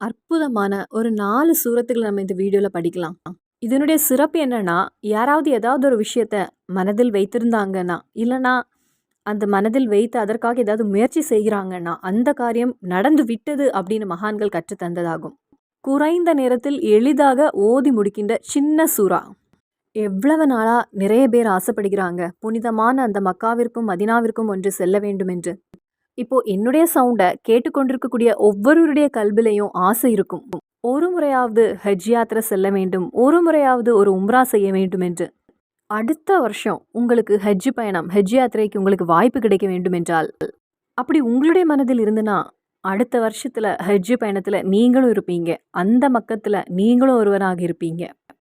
அற்புதமான ஒரு 4 சூரத்துகள நம்ம இந்த வீடியோவில் படிக்கலாம். இதனுடைய சிறப்பு என்னன்னா, யாராவது ஏதாவது ஒரு விஷயத்த மனதில் வைத்திருந்தாங்கன்னா, இல்லைனா அந்த மனதில் வைத்து அதற்காக ஏதாவது முயற்சி செய்கிறாங்கன்னா, அந்த காரியம் நடந்து விட்டது அப்படின்னு மகான்கள் கற்றுத் தந்ததாகும். குறைந்த நேரத்தில் எளிதாக ஓதி முடிக்கின்ற சின்ன சூறா எவ்வளவு நாளாக நிறைய பேர் ஆசைப்படுகிறாங்க, புனிதமான அந்த மக்காவிற்கும், மதினாவிற்கும் ஒன்று செல்ல வேண்டும் என்று. இப்போ என்னுடைய சவுண்டை கேட்டுக்கொண்டிருக்கக்கூடிய ஒவ்வொருவருடைய கல்விலையும் ஆசை இருக்கும். ஒரு முறையாவது ஹஜ் யாத்திரை செல்ல வேண்டும், ஒரு முறையாவது ஒரு உம்ரா செய்ய வேண்டும் என்று. அடுத்த வருஷம் உங்களுக்கு ஹஜ் பயணம், ஹஜ் யாத்திரைக்கு உங்களுக்கு வாய்ப்பு கிடைக்க வேண்டும் என்றால், அப்படி உங்களுடைய மனதில் இருந்துன்னா அடுத்த வருஷத்தில் ஹஜ் பயணத்தில் நீங்களும் இருப்பீங்க. அந்த மக்கத்தில் நீங்களும் ஒருவராக இருப்பீங்க.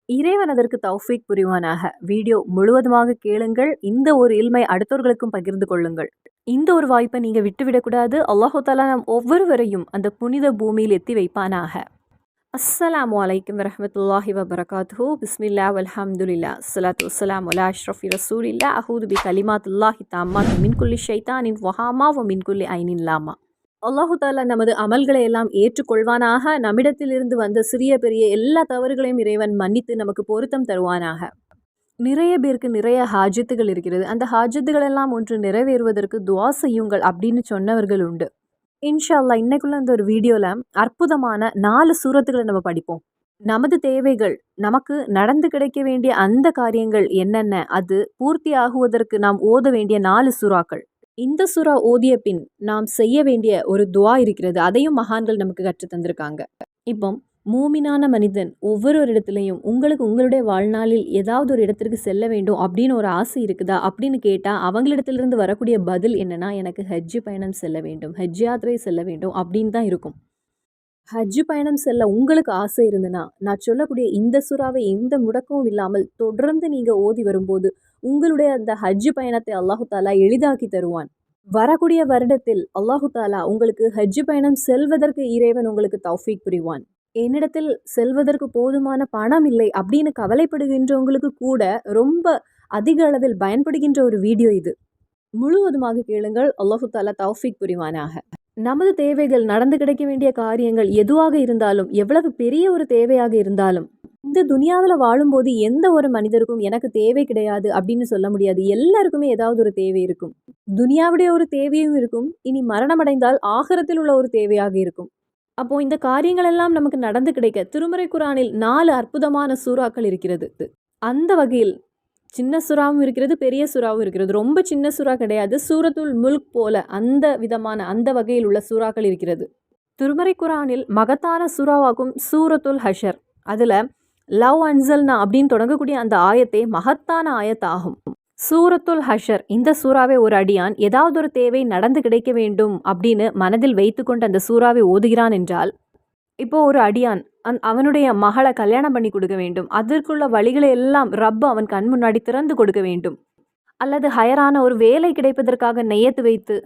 இறைவன் அதற்கு தௌஃபீக் புரிவானாக. வீடியோ முழுவதுமாக கேளுங்கள். இந்த ஒரு இல்மை அடுத்தவர்களுக்கும் பகிர்ந்து கொள்ளுங்கள். இந்த ஒரு வாய்ப்பை நீங்கள் விட்டுவிடக்கூடாது. அல்லாஹு தாலா நம் ஒவ்வொருவரையும் அந்த புனித பூமியில் எத்தி வைப்பானாக. அஸ்ஸலாமு அலைக்கும் வரமத்துல்லாஹி வபரகாத்து பிஸ்மில்லா வல்ஹம்துலில்லாஹ். சலாத்து வலாம் அலா அஷ்ரஃபி ரசூலில்லாஹ். அஊது பி கலிமாத்தில்லாஹி தாமா மின் குல்லி ஷைத்தானின் வஹாமா வ மின்குல்லி ஐனின் லாமா. அல்லாஹு தாலா நமது அமல்களை எல்லாம் ஏற்றுக்கொள்வானாக. நம்மிடத்திலிருந்து வந்த சிறிய பெரிய எல்லா தவறுகளையும் இறைவன் மன்னித்து நமக்கு பொருத்தம் தருவானாக. நிறைய பேருக்கு நிறைய ஹாஜத்துகள் இருக்கிறது. அந்த ஹாஜத்துகள் எல்லாம் ஒன்று நிறைவேறுவதற்கு துவா செய்யுங்கள் அப்படின்னு சொன்னவர்கள் உண்டு. இன்ஷா இன்னைக்குள்ள இந்த ஒரு வீடியோவில் அற்புதமான நாலு சூரத்துகளை நம்ம படிப்போம். நமது தேவைகள், நமக்கு நடந்து கிடைக்க வேண்டிய அந்த காரியங்கள் என்னென்ன, அது பூர்த்தி ஆகுவதற்கு நாம் ஓத வேண்டிய நாலு சுறாக்கள் இந்த சுறா ஓதிய பின் நாம் செய்ய வேண்டிய ஒரு துவா இருக்கிறது. அதையும் மகான்கள் நமக்கு கற்றுத் தந்திருக்காங்க. இப்போ மூமினான மனிதன் ஒவ்வொரு இடத்துலையும் உங்களுக்கு உங்களுடைய வாழ்நாளில் ஏதாவது ஒரு இடத்திற்கு செல்ல வேண்டும் அப்படின்னு ஒரு ஆசை இருக்குதா அப்படின்னு கேட்டால் அவங்களிடத்திலிருந்து வரக்கூடிய பதில் என்னென்னா எனக்கு ஹஜ் பயணம் செல்ல வேண்டும், ஹஜ் யாத்திரை செல்ல வேண்டும் அப்படின்னு தான் இருக்கும். ஹஜ் பயணம் செல்ல உங்களுக்கு ஆசை இருந்ததுன்னா நான் சொல்லக்கூடிய இந்த சுறாவை எந்த முடக்கமும் இல்லாமல் தொடர்ந்து நீங்கள் ஓதி வரும்போது, உங்களுடைய அந்த ஹஜ் பயணத்தை அல்லாஹு தாலா எளிதாக்கி தருவான். வரக்கூடிய வருடத்தில் அல்லாஹு தாலா உங்களுக்கு ஹஜ் பயணம் செல்வதற்கு இறைவன் உங்களுக்கு தௌஃபீக் புரிவான். என்னிடத்தில் செல்வதற்கு போதுமான பணம் இல்லை அப்படின்னு கவலைப்படுகின்றவங்களுக்கு கூட ரொம்ப அதிக அளவில் பயன்படுகின்ற ஒரு வீடியோ இது. முழுவதுமாக கேளுங்கள். அல்லாஹு தாலா தௌஃபீக் புரிவானாக. நமது தேவைகள் நடந்து கிடைக்க வேண்டிய காரியங்கள் எதுவாக இருந்தாலும், எவ்வளவு பெரிய ஒரு தேவையாக இருந்தாலும், இந்த துனியாவில் வாழும்போது எந்த ஒரு மனிதருக்கும் எனக்கு தேவை கிடையாது அப்படின்னு சொல்ல முடியாது. எல்லாருக்குமே ஏதாவது ஒரு தேவை இருக்கும். துனியாவுடைய ஒரு தேவையும் இருக்கும். இனி மரணமடைந்தால் ஆகரத்தில் உள்ள ஒரு தேவையாக இருக்கும். அப்போ இந்த காரியங்கள் எல்லாம் நமக்கு நடந்து கிடைக்க திருமறை குரானில் நாலு அற்புதமான சூறாக்கள் இருக்கிறது. அந்த வகையில் சின்ன சுறாவும் இருக்கிறது, பெரிய சுறாவும் இருக்கிறது. ரொம்ப சின்ன சுறா கிடையாது. சூரத்துல் முல்க் போல அந்த விதமான அந்த வகையில் உள்ள சுறாக்கள் இருக்கிறது. திருமறை குரானில் மகத்தான சுறாவாகும் சூரத்துல் ஹஷர். அதில் லவ் அன்சல்னா அப்படின்னு தொடங்கக்கூடிய அந்த ஆயத்தை மகத்தான ஆயத்தாகும் சூரத்துல் ஹஷர் இந்த சூறாவை ஒரு அடியான் ஏதாவது ஒரு தேவை நடந்து கிடைக்க வேண்டும் அப்படின்னு மனதில் வைத்துக்கொண்டு அந்த சூறாவை ஓதுகிறான் என்றால், இப்போ ஒரு அடியான் அவனுடைய மகளை கல்யாணம் பண்ணி கொடுக்க வேண்டும். அதற்குள்ள வழிகளை எல்லாம் ரப் அவன் கண் முன்னாடி திறந்து கொடுக்க வேண்டும். அல்லது ஹயரான ஒரு வேலை கிடைப்பதற்காக நெய்யத்து வைத்து,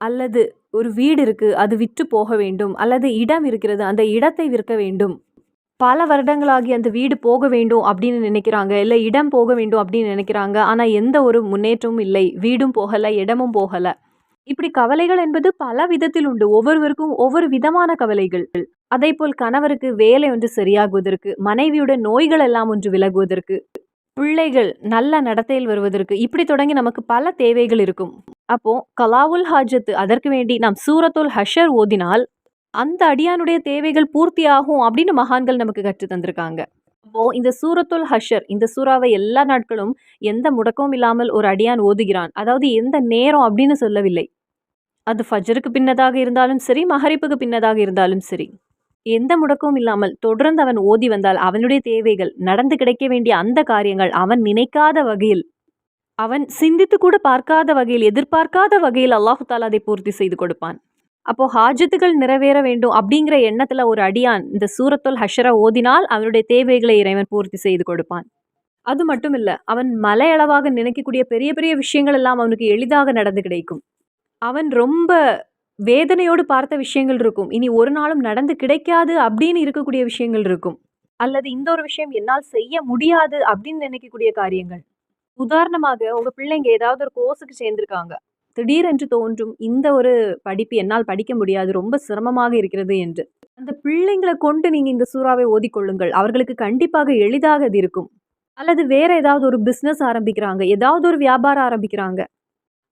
அல்லது ஒரு வீடு இருக்கு, அது விற்று போக வேண்டும். அல்லது இடம் இருக்கிறது, அந்த இடத்தை விற்க வேண்டும். பல வருடங்களாகி அந்த வீடு போக வேண்டும் அப்படின்னு நினைக்கிறாங்க. இல்லை இடம் போக வேண்டும் அப்படின்னு நினைக்கிறாங்க. ஆனால் எந்த ஒரு முன்னேற்றமும் இல்லை. வீடும் போகலை இடமும் போகலை இப்படி கவலைகள் என்பது பல விதத்தில் உண்டு. ஒவ்வொருவருக்கும் ஒவ்வொரு விதமான கவலைகள். அதேபோல் கணவருக்கு வேலை ஒன்று சரியாகுவதற்கு, மனைவியுடன் நோய்கள் எல்லாம் ஒன்று விலகுவதற்கு, பிள்ளைகள் நல்ல நடத்தையில் வருவதற்கு, இப்படி தொடங்கி நமக்கு பல தேவைகள் இருக்கும். அப்போ கலாவுல் ஹாஜத் அதற்கு வேண்டி நாம் சூரத்துல் ஹஷர் ஓதினால், அந்த அடியானுடைய தேவைகள் பூர்த்தியாகும் அப்படின்னு மகான்கள் நமக்கு கற்றுத் தந்திருக்காங்க. அப்போ இந்த சூரத்துல் ஹஷர் இந்த சூறாவை எல்லா நாட்களும் எந்த முடக்கமும் இல்லாமல் ஒரு அடியான் ஓதுகிறான். அதாவது எந்த நேரம் அப்படின்னு சொல்லவில்லை. அது ஃபஜ்ருக்கு பின்னதாக இருந்தாலும் சரி, மகரிப்புக்கு பின்னதாக இருந்தாலும் சரி. எந்த முடக்கமும் இல்லாமல் தொடர்ந்து அவன் ஓதி வந்தால் அவனுடைய தேவைகள், நடந்து கிடைக்க வேண்டிய அந்த காரியங்கள் அவன் நினைக்காத வகையில், அவன் சிந்தித்து கூட பார்க்காத வகையில், எதிர்பார்க்காத வகையில் அல்லாஹு தஆலா அதை பூர்த்தி செய்து கொடுப்பான். அப்போ ஹாஜத்துகள் நிறைவேற வேண்டும் அப்படிங்கிற எண்ணத்துல ஒரு அடியான் இந்த சூரத்துல் ஹஷர ஓதினால் அவனுடைய தேவைகளை இறைவன் பூர்த்தி செய்து கொடுப்பான். அது மட்டும் இல்லை அவன் மலையளவாக நினைக்கக்கூடிய பெரிய பெரிய விஷயங்கள் எல்லாம் அவனுக்கு எளிதாக நடந்து கிடைக்கும். அவன் ரொம்ப வேதனையோடு பார்த்த விஷயங்கள் இருக்கும். இனி ஒரு நாளும் நடந்து கிடைக்காது அப்படின்னு இருக்கக்கூடிய விஷயங்கள் இருக்கும். அல்லது இந்த ஒரு விஷயம் என்னால் செய்ய முடியாது அப்படின்னு நினைக்கக்கூடிய காரியங்கள். உதாரணமாக உங்க பிள்ளைங்க ஏதாவது ஒரு கோர்ஸுக்கு சேர்ந்திருக்காங்க. திடீரென்று தோன்றும் இந்த ஒரு படிப்பு என்னால் படிக்க முடியாது ரொம்ப சிரமமாக இருக்கிறது என்று அந்த பிள்ளைங்களை கொண்டு நீங்கள் இந்த சூறாவை ஓதிக்கொள்ளுங்கள் அவர்களுக்கு கண்டிப்பாக எளிதாக அது இருக்கும் அல்லது வேற ஏதாவது ஒரு பிஸ்னஸ் ஆரம்பிக்கிறாங்க ஏதாவது ஒரு வியாபாரம் ஆரம்பிக்கிறாங்க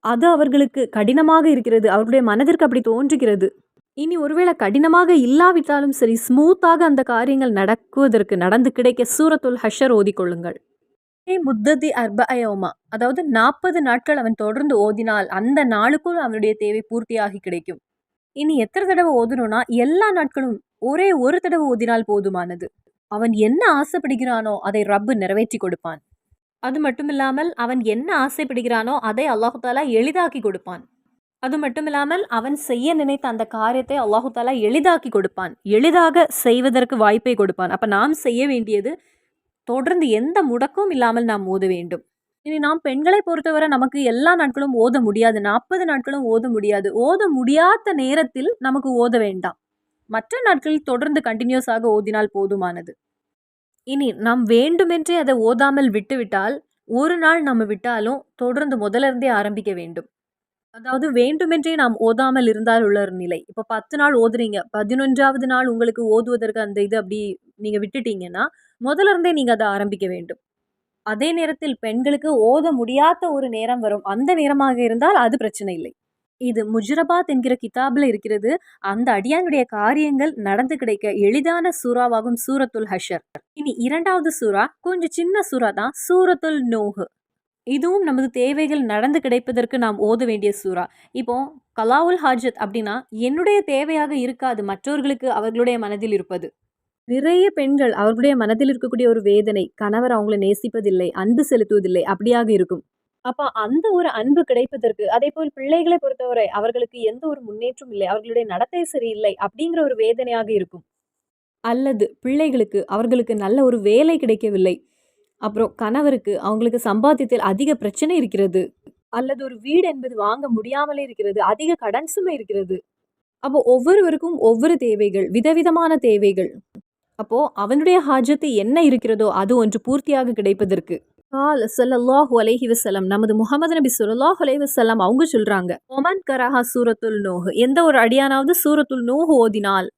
அது அவர்களுக்கு கடினமாக இருக்கிறது. அவர்களுடைய மனதிற்கு அப்படி தோன்றுகிறது. இனி ஒருவேளை கடினமாக இல்லாவிட்டாலும் சரி ஸ்மூத்தாக அந்த காரியங்கள் நடக்குவதற்கு நடந்து கிடைக்க சூரத்துல் ஹஷர் ஓதிக்கொள்ளுங்கள் ஏ முத்ததி அர்ப அயோமா. அதாவது நாற்பது நாட்கள் அவன் தொடர்ந்து ஓதினால் அந்த நாளுக்குள் அவனுடைய தேவை பூர்த்தியாகி கிடைக்கும். இனி எத்தனை தடவை ஓதணும்னா எல்லா நாட்களும் ஒரே ஒரு தடவை ஓதினால் போதுமானது. அவன் என்ன ஆசைப்படுகிறானோ அதை ரப்பு நிறைவேற்றி கொடுப்பான். அது மட்டும் இல்லாமல் அவன் என்ன ஆசைப்படுகிறானோ அதை அல்லாஹு தாலா எளிதாக்கி கொடுப்பான். அது மட்டும் இல்லாமல் அவன் செய்ய நினைத்த அந்த காரியத்தை அல்லாஹு தாலா எளிதாக்கி கொடுப்பான். எளிதாக செய்வதற்கு வாய்ப்பை கொடுப்பான். அப்போ நாம் செய்ய வேண்டியது தொடர்ந்து எந்த முடக்கும் இல்லாமல் நாம் ஓத வேண்டும். இனி நாம் பெண்களை பொறுத்தவரை நமக்கு எல்லா நாட்களும் ஓத முடியாது. நாற்பது நாட்களும் ஓத முடியாது. ஓத முடியாத நேரத்தில் நமக்கு ஓத வேண்டாம். மற்ற நாட்களில் தொடர்ந்து கண்டினியூஸாக ஓதினால் போதுமானது. இனி நாம் வேண்டுமென்றே அதை ஓதாமல் விட்டுவிட்டால் ஒரு நாள் நம்ம விட்டாலும் தொடர்ந்து முதல்ல இருந்தே ஆரம்பிக்க வேண்டும். அதாவது வேண்டுமென்றே நாம் ஓதாமல் இருந்தால் உள்ள ஒரு நிலை. இப்போ பத்து நாள் ஓதுறீங்க பதினொன்றாவது நாள் உங்களுக்கு ஓதுவதற்கு அந்த இது அப்படி நீங்கள் விட்டுட்டீங்கன்னா முதல்ல இருந்தே நீங்கள் அதை ஆரம்பிக்க வேண்டும். அதே நேரத்தில் பெண்களுக்கு ஓத முடியாத ஒரு நேரம் வரும். அந்த நேரமாக இருந்தால் அது பிரச்சனை இல்லை. இது முஜரபாத் என்கிற கிதாபில் இருக்கிறது. அந்த அடியானுடைய காரியங்கள் நடந்து கிடைக்க எளிதான சூறாவாகும் சூரத்துல் ஹஷர். இனி இரண்டாவது சூறா கொஞ்சம் சின்ன சூறா தான் சூரத்துல் நோஹு. இதுவும் நமது தேவைகள் நடந்து கிடைப்பதற்கு நாம் ஓத வேண்டிய சூறா. இப்போ கலாவுல் ஹாஜத் அப்படின்னா என்னுடைய தேவையாக இருக்காது மற்றவர்களுக்கு அவர்களுடைய மனதில் இருப்பது. நிறைய பெண்கள் அவர்களுடைய மனதில் இருக்கக்கூடிய ஒரு வேதனை கணவர் அவங்களை நேசிப்பதில்லை அன்பு செலுத்துவதில்லை அப்படியாக இருக்கும். அப்போ அந்த ஒரு அன்பு கிடைப்பதற்கு அதே போல் பிள்ளைகளை பொறுத்தவரை அவர்களுக்கு எந்த ஒரு முன்னேற்றம் இல்லை அவர்களுடைய நடத்தை சரியில்லை அப்படிங்கிற ஒரு வேதனையாக இருக்கும். அல்லது பிள்ளைகளுக்கு அவர்களுக்கு நல்ல ஒரு வேலை கிடைக்கவில்லை. அப்புறம் கணவருக்கு அவங்களுக்கு சம்பாத்தியத்தில் அதிக பிரச்சனை இருக்கிறது. அல்லது ஒரு வீடு என்பது வாங்க முடியாமலே இருக்கிறது அதிக கடன் சுமை இருக்கிறது. அப்போ ஒவ்வொருவருக்கும் ஒவ்வொரு தேவைகள் விதவிதமான தேவைகள். அப்போ அவனுடைய ஹாஜத்து என்ன இருக்கிறதோ அது ஒன்று பூர்த்தியாக கிடைப்பதற்கு. கால் சல்லல்லாஹு அலேஹி வசலம் நமது முகமது நபி சொல்லாஹ் அலேஹி வசலம் அவங்க சொல்றாங்க ஒமன் கரஹா சூரத்துல் நோஹு எந்த ஒரு அடியானாவது சூரத்துல் நோஹு ஓதினால்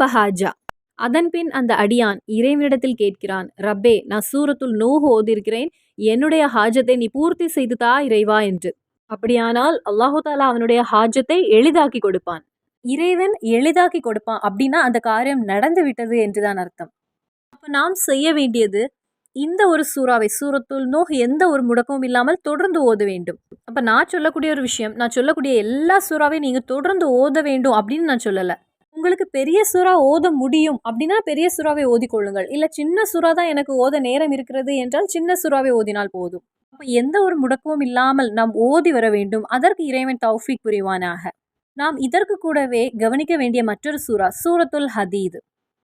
பஹாஜா அதன் பின் அந்த அடியான் இறைவனிடத்தில் கேட்கிறான் ரப்பே நான் சூரத்துல் நோஹு ஓதிருக்கிறேன் என்னுடைய ஹாஜத்தை நீ பூர்த்தி செய்து தா இறைவா? என்று. அப்படியானால் அல்லாஹு தாலா அவனுடைய ஹாஜத்தை எளிதாக்கி கொடுப்பான். இறைவன் எளிதாக்கி கொடுப்பான் அப்படின்னா அந்த காரியம் நடந்து விட்டது என்றுதான் அர்த்தம். அப்போ நாம் செய்ய வேண்டியது இந்த ஒரு சூறாவை சூரத்துல் நோஹ் எந்த ஒரு முடக்கமும் இல்லாமல் தொடர்ந்து ஓத வேண்டும். அப்போ நான் சொல்லக்கூடிய ஒரு விஷயம் நான் சொல்லக்கூடிய எல்லா சூறாவையும் நீங்கள் தொடர்ந்து ஓத வேண்டும் அப்படின்னு நான் சொல்லலை. உங்களுக்கு பெரிய சூறா ஓத முடியும் அப்படின்னா பெரிய சூறாவை ஓதிக்கொள்ளுங்கள் இல்லை சின்ன சூறா தான் எனக்கு ஓத நேரம் இருக்கிறது என்றால் சின்ன சூறாவை ஓதினால் போதும். அப்போ எந்த ஒரு முடக்கமும் இல்லாமல் நாம் ஓதி வர வேண்டும். அதற்கு இறைவன் தௌஃபிக் புரிவானாக. நாம் இதற்கு கூடவே கவனிக்க வேண்டிய மற்றொரு சூறா சூரத்துல் ஹதீது.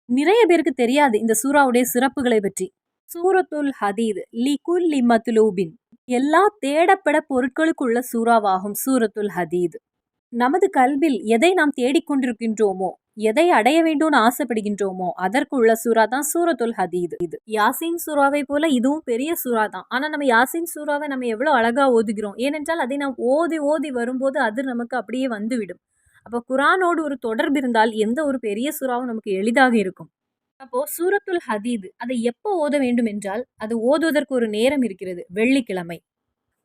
நிறைய பேருக்கு தெரியாது இந்த சூறாவுடைய சிறப்புகளை பற்றி. சூரத்துல் ஹதீத் லிகுல் லிமத்லூபின். எல்லா தேடப்பட பொருட்களுக்குள்ள சூறாவாகும் சூரத்துல் ஹதீத். நமது கல்வில் எதை நாம் தேடிக்கொண்டிருக்கின்றோமோ எதை அடைய வேண்டும்னு ஆசைப்படுகின்றோமோ அதற்கு உள்ள சூறா தான் சூரத்துல் ஹதீத். இது யாசின் சூறாவை போல இதுவும் பெரிய சூறா தான். ஆனா நம்ம யாசின் சூறாவை நம்ம எவ்வளவு அழகா ஓதுகிறோம். ஏனென்றால் அதை நாம் ஓதி ஓதி வரும்போது அது நமக்கு அப்படியே வந்துவிடும். அப்போ குரானோடு ஒரு தொடர்பு இருந்தால் எந்த ஒரு பெரிய சூறாவும் நமக்கு எளிதாக இருக்கும். அப்போ சூரத்துல் ஹதீது அதை எப்போ ஓத வேண்டும் என்றால் அது ஓதுவதற்கு ஒரு நேரம் இருக்கிறது வெள்ளிக்கிழமை.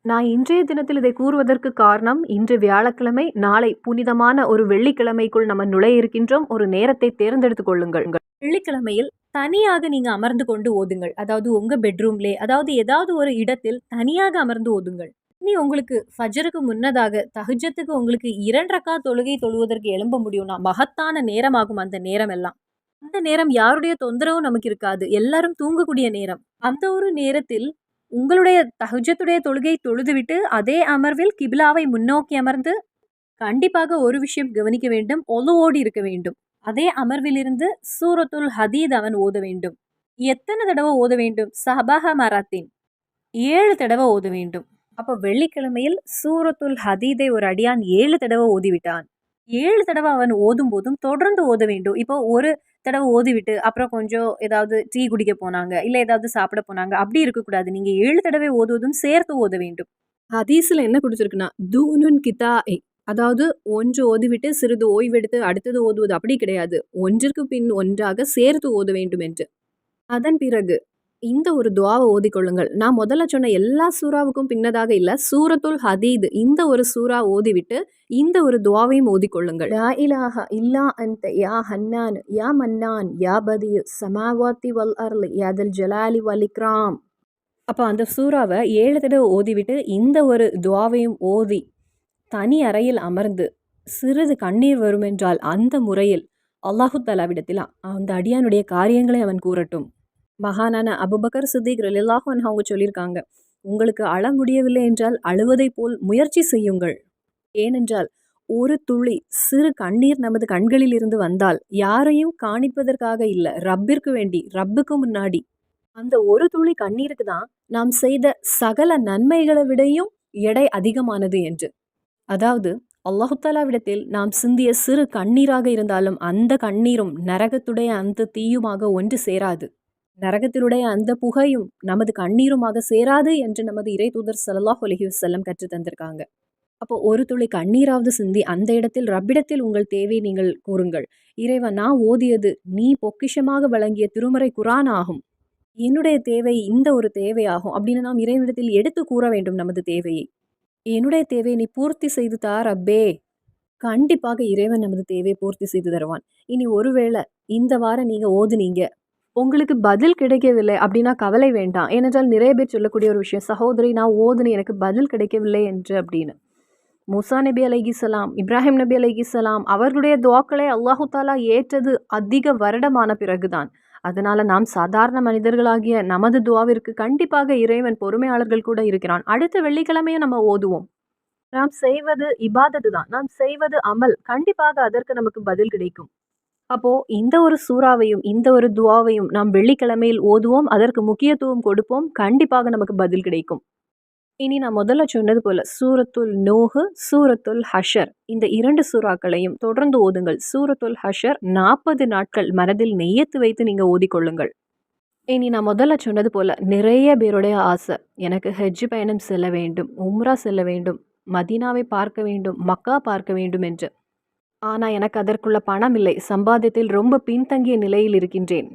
நான் இன்றைய தினத்தில் இதை கூறுவதற்கு காரணம் இன்று வியாழக்கிழமை நாளை புனிதமான ஒரு வெள்ளிக்கிழமைக்குள் நம்ம நுழைய இருக்கின்றோம். ஒரு நேரத்தை தேர்ந்தெடுத்து கொள்ளுங்கள். வெள்ளிக்கிழமையில் தனியாக நீங்க அமர்ந்து கொண்டு ஓதுங்கள். அதாவது உங்க பெட்ரூம்லே அதாவது ஏதாவது ஒரு இடத்தில் தனியாக அமர்ந்து ஓதுங்கள். இனி உங்களுக்கு ஃபஜருக்கு முன்னதாக தகுஜத்துக்கு உங்களுக்கு இரண்டரக்கா தொழுகை தொழுவதற்கு எழும்ப முடியும்னா மகத்தான நேரமாகும் அந்த நேரம் எல்லாம் அந்த நேரம் யாருடைய தொந்தரவும் நமக்கு இருக்காது. எல்லாரும் தூங்கக்கூடிய நேரம். அந்த ஒரு நேரத்தில் உங்களுடைய தகுஜத்துடைய தொழுகை தொழுதுவிட்டு அதே அமர்வில் கிபிலாவை முன்னோக்கி அமர்ந்து கண்டிப்பாக ஒரு விஷயம் கவனிக்க வேண்டும். ஒலுவோடி இருக்க வேண்டும். அதே அமர்விலிருந்து சூரத்துல் ஹதீத் அவன் ஓத வேண்டும். எத்தனை தடவை ஓத வேண்டும்? சஹபாக மராத்தின் ஏழு தடவை ஓத வேண்டும். அப்போ வெள்ளிக்கிழமையில் சூரத்துல் ஹதீதை ஒரு அடியான் ஏழு தடவை ஓதிவிட்டான். ஏழு தடவை அவன் ஓதும் போதும் தொடர்ந்து ஓத வேண்டும். இப்போ ஒரு தடவை ஓதிவிட்டு அப்புறம் கொஞ்சம் ஏதாவது டீ குடிக்க போனாங்க இல்லை ஏதாவது சாப்பிட போனாங்க அப்படி இருக்கக்கூடாது. நீங்கள் ஏழு தடவை ஓதுவதும் சேர்த்து ஓத வேண்டும். ஹதீஸில் என்ன கொடுத்துருக்குன்னா தூனுன் கிதா அதாவது ஒன்று ஓதிவிட்டு சிறிது ஓய்வெடுத்து அடுத்தது ஓதுவது அப்படி கிடையாது. ஒன்றிற்கு பின் ஒன்றாக சேர்த்து ஓத வேண்டும் என்று. அதன் பிறகு இந்த ஒரு துவாவை ஓதிக்கொள்ளுங்கள் நான் முதல்ல சொன்ன எல்லா சூறாவுக்கும் பின்னதாக இல்லை. சூரத்துல் ஹதீத் இந்த ஒரு சூறா ஓதிவிட்டு இந்த ஒரு துவாவையும் ஓதிக்கொள்ளுங்கள் யா இலாஹ இல்லா அந்த யா ஹன்னான் யா மன்னான் யா பதி சமாவாத்தி வல் அர்ல் யாதல் ஜலாலி வலிக்ராம் அப்போ அந்த சூறாவை ஏழு தடவை ஓதிவிட்டு இந்த ஒரு துவாவையும் ஓதி தனி அறையில் அமர்ந்து சிறிது கண்ணீர் வருமென்றால் அந்த முறையில் அல்லாஹு தலாவிடத்தில் அந்த அடியானுடைய காரியங்களை அவன் கூறட்டும். மகானான அபுபக்கர் சித்திக் ரலில்லாஹன் அவங்க சொல்லியிருக்காங்க உங்களுக்கு அழ முடியவில்லை என்றால் அழுவதை போல் முயற்சி செய்யுங்கள். ஏனென்றால் ஒரு துளி சிறு கண்ணீர் நமது கண்களில் இருந்து வந்தால் யாரையும் காணிப்பதற்காக இல்லை ரப்பிற்கு வேண்டி ரப்புக்கு முன்னாடி. அந்த ஒரு துளி கண்ணீருக்கு தான் நாம் செய்த சகல நன்மைகளை விடையும் எடை அதிகமானது என்று. அதாவது அல்லாஹுத்தாலாவிடத்தில் நாம் சிந்திய சிறு கண்ணீராக இருந்தாலும் அந்த கண்ணீரும் நரகத்துடைய அந்த தீயுமாக ஒன்று சேராது. நரகத்தினுடைய அந்த புகையும் நமது கண்ணீருமாக சேராது என்று நமது இறை தூதர் சல்லாஹ் அலஹிவசல்லம் கற்று தந்திருக்காங்க. அப்போ ஒரு துளி கண்ணீராவது சிந்தி அந்த இடத்தில் ரப்பிடத்தில் உங்கள் தேவை நீங்கள் கூறுங்கள். இறைவன் நான் ஓதியது நீ பொக்கிஷமாக வழங்கிய திருமறை குரான் ஆகும் என்னுடைய தேவை இந்த ஒரு தேவையாகும் அப்படின்னு நாம் இறைவனிடத்தில் எடுத்து கூற வேண்டும் நமது தேவையை. என்னுடைய தேவையை நீ பூர்த்தி செய்து தார் அப்பே கண்டிப்பாக இறைவன் நமது தேவையை பூர்த்தி செய்து தருவான். இனி ஒருவேளை இந்த வாரம் நீங்கள் ஓதுனீங்க உங்களுக்கு பதில் கிடைக்கவில்லை அப்படின்னா கவலை வேண்டாம். ஏனென்றால் நிறைய பேர் சொல்லக்கூடிய ஒரு விஷயம் சகோதரி நான் ஓதுனு எனக்கு பதில் கிடைக்கவில்லை என்று அப்படின்னு. மூசா நபி அலைகிசலாம் இப்ராஹிம் நபி அலைகிசலாம் அவர்களுடைய துவாக்களை அல்லாஹு தாலா ஏற்றது அதிக வருடமான பிறகுதான். அதனால் நாம் சாதாரண மனிதர்களாகிய நமது துவாவிற்கு கண்டிப்பாக இறைவன் பொறுமையாளர்கள் கூட இருக்கிறான். அடுத்த வெள்ளிக்கிழமையை நம்ம ஓதுவோம். நாம் செய்வது இபாதது தான் நாம் செய்வது அமல். கண்டிப்பாக அதற்கு நமக்கு பதில் கிடைக்கும். அப்போது இந்த ஒரு சூறாவையும் இந்த ஒரு துவாவையும் நாம் வெள்ளிக்கிழமையில் ஓதுவோம் அதற்கு முக்கியத்துவம் கொடுப்போம் கண்டிப்பாக நமக்கு பதில் கிடைக்கும். இனி நான் முதல்ல சொன்னது போல் சூரத்துல் நோஹு சூரத்துல் ஹஷர். இந்த இரண்டு சூறாக்களையும் தொடர்ந்து ஓதுங்கள். சூரத்துல் ஹஷர் நாற்பது நாட்கள் மனதில் நெய்யத்து வைத்து நீங்கள் ஓதிக்கொள்ளுங்கள். இனி நான் முதல்ல சொன்னது போல் நிறைய பேருடைய ஆசை எனக்கு ஹெஜ் பயணம் செல்ல வேண்டும் உம்ரா செல்ல வேண்டும் மதீனாவை பார்க்க வேண்டும் மக்கா பார்க்க வேண்டும் என்று. ஆனால் எனக்கு அதற்குள்ள பணம் இல்லை. சம்பாதியத்தில் ரொம்ப பின்தங்கிய நிலையில் இருக்கின்றேன்.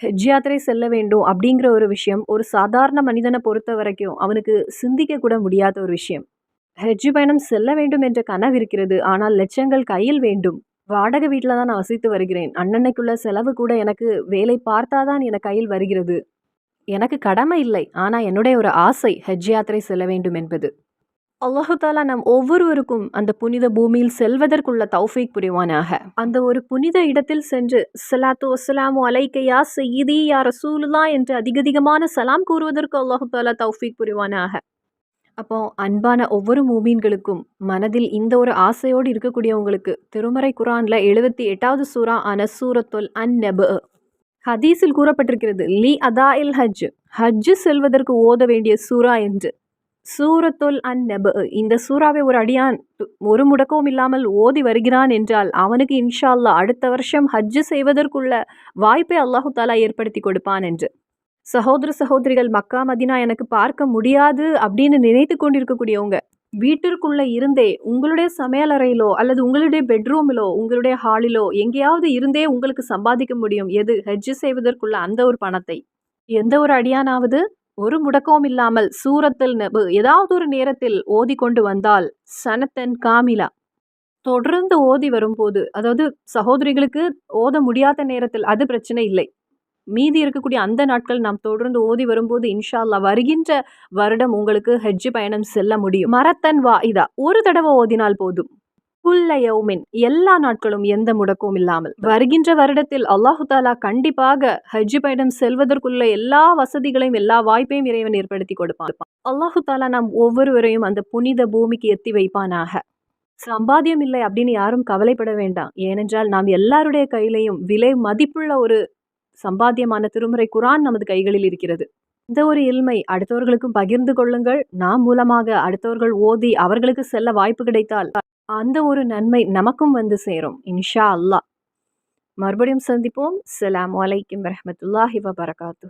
ஹெஜ் யாத்திரை செல்ல வேண்டும் அப்படிங்கிற ஒரு விஷயம் ஒரு சாதாரண மனிதனை பொறுத்த வரைக்கும் அவனுக்கு சிந்திக்க கூட முடியாத ஒரு விஷயம். ஹெஜ் பயணம் செல்ல வேண்டும் என்ற கனவு இருக்கிறது. ஆனால் லட்சங்கள் கையில் வேண்டும். வாடகை வீட்டில் தான் நான் வசித்து வருகிறேன். அன்னன்னைக்குள்ள செலவு கூட எனக்கு வேலை பார்த்தாதான் என கையில் வருகிறது. எனக்கு கடமை இல்லை. ஆனால் என்னுடைய ஒரு ஆசை ஹெஜ் யாத்திரை செல்ல வேண்டும் என்பது. அல்லாஹு தாலா நம் ஒவ்வொருவருக்கும் அந்த புனித பூமியில் செல்வதற்குள்ள தௌஃபீக் புரிவானாக. அந்த ஒரு புனித இடத்தில் சென்று சலாத்து வசலாமு அலைக்கையா செய்தி யா ரசூலுல்லா என்று அதிகதிகமான சலாம் கூறுவதற்கு அல்லாஹு தாலா தௌஃபீக் புரிவானாக. அப்போ அன்பான ஒவ்வொரு மூமீன்களுக்கும் மனதில் இந்த ஒரு ஆசையோடு இருக்கக்கூடியவங்களுக்கு திருமறை குரான்ல எழுபத்தி எட்டாவது சூரா ஆன சூரத்துல் அன் நெபு ஹதீஸில் கூறப்பட்டிருக்கிறது லி அதா இல் ஹஜ் ஹஜ்ஜு செல்வதற்கு ஓத வேண்டிய சூரா என்று. சூரத்துல் அன் நெப இந்த சூறாவை ஒரு அடியான் ஒரு முடக்கവും இல்லாமல் ஓதி வருகிறான் என்றால் அவனுக்கு இன்ஷா அல்லா அடுத்த வருஷம் ஹஜ்ஜு செய்வதற்குள்ள வாய்ப்பை அல்லாஹு தாலா ஏற்படுத்தி கொடுப்பான் என்று. சகோதர சகோதரிகள் மக்கா மதினா எனக்கு பார்க்க முடியாது அப்படின்னு நினைத்து கொண்டிருக்கக்கூடியவங்க வீட்டிற்குள்ளே இருந்தே உங்களுடைய சமையலறையிலோ அல்லது உங்களுடைய பெட்ரூமிலோ உங்களுடைய ஹாலிலோ எங்கேயாவது இருந்தே உங்களுக்கு சம்பாதிக்க முடியும். எது? ஹஜ்ஜு செய்வதற்குள்ள அந்த ஒரு பணத்தை. எந்த ஒரு அடியானாவது ஒரு முடக்கமும் இல்லாமல் சூரத்தில் நெபு ஏதாவது ஒரு நேரத்தில் ஓதி கொண்டு வந்தால் சனத்தன் காமிலா. தொடர்ந்து ஓதி வரும்போது அதாவது சகோதரிகளுக்கு ஓத முடியாத நேரத்தில் அது பிரச்சனை இல்லை. மீதி இருக்கக்கூடிய அந்த நாட்கள் நாம் தொடர்ந்து ஓதி வரும்போது இன்ஷா அல்லா வருகின்ற வருடம் உங்களுக்கு ஹெஜ்ஜு பயணம் செல்ல முடியும். மரத்தன் வா இதா. ஒரு தடவை ஓதினால் போதும். குல்ல எல்லா நாட்களும் எந்த முடக்கமும் இல்லாமல். வருகின்ற வருடத்தில் அல்லாஹு தாலா கண்டிப்பாக ஹஜ்ஜு பயணம் செல்வதற்குள்ள எல்லா வசதிகளையும் எல்லா வாய்ப்பையும் இறைவன் ஏற்படுத்தி கொடுப்பான். அல்லாஹு தாலா நாம் ஒவ்வொருவரையும் அந்த புனித பூமிக்கு எத்தி வைப்பானாக. சம்பாத்தியம் இல்லை அப்படின்னு யாரும் கவலைப்பட வேண்டாம். ஏனென்றால் நாம் எல்லாருடைய கையிலையும் விலை மதிப்புள்ள ஒரு சம்பாத்தியமான திருமுறை குரான் நமது கைகளில் இருக்கிறது. இந்த ஒரு இல்மை அடுத்தவர்களுக்கும் பகிர்ந்து கொள்ளுங்கள். நாம் மூலமாக அடுத்தவர்கள் ஓதி அவர்களுக்கு செல்ல வாய்ப்பு கிடைத்தால் அந்த ஒரு நன்மை நமக்கும் வந்து சேரும் இன்ஷா அல்லாஹ். மறுபடியும் சந்திப்போம். அலாம் வலைக்கம் வரமத்துல்லாஹி வபரகாத்து